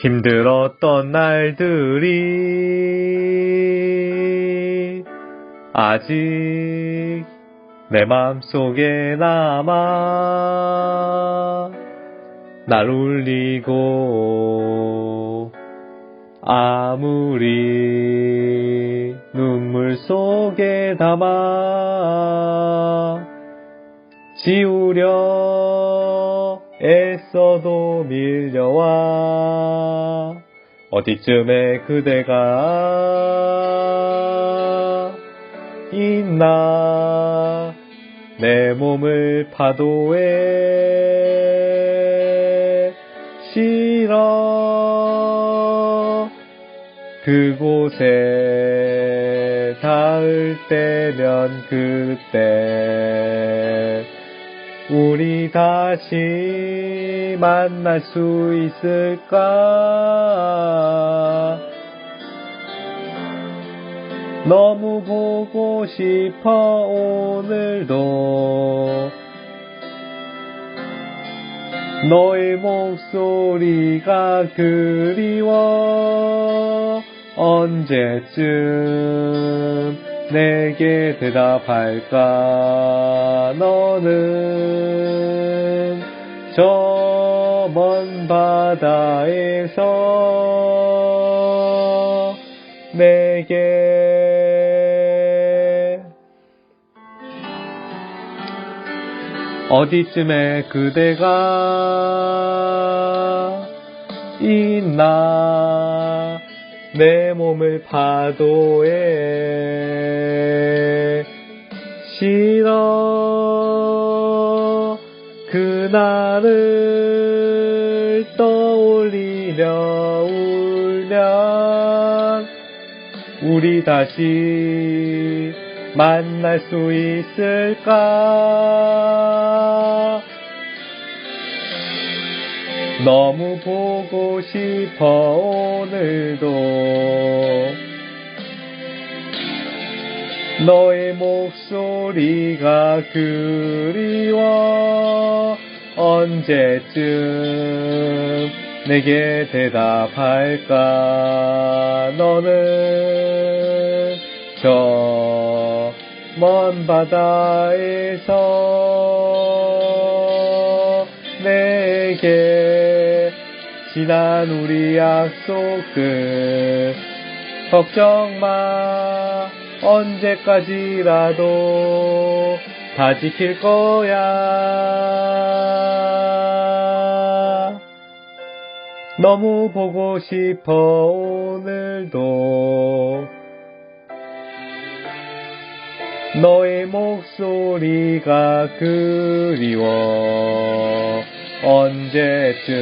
힘들었던 날들이 아직 내 맘속에 남아 날 울리고 아무리 눈물 속에 담아 지우려 애 써도 밀려와. 어디쯤에 그대가 있나? 내 몸을 파도에 실어 그곳에 닿을 때면 그때 우리 다시 만날 수 있을까? 너무 보고 싶어 오늘도 너의 목소리가 그리워 언제쯤 내게 대답할까? 너는 저 먼 바다에서 내게 어디쯤에 그대가 있나 내 몸을 파도에 실어 그날을 떠올리며 울면 우리 다시 만날 수 있을까? 너무 보고 싶어 오늘도. 너의 목소리가 그리워. 언제쯤 내게 대답할까 너는? 저 먼 바다에서 내게 지난 우리 약속을 걱정 마. 언제까지라도 다 지킬 거야. 너무 보고 싶어 오늘도. 너의 목소리가 그리워 언제쯤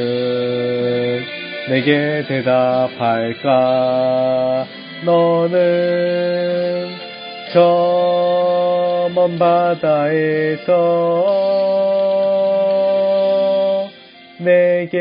내게 대답할까? 너는 저 먼 바다에서 내게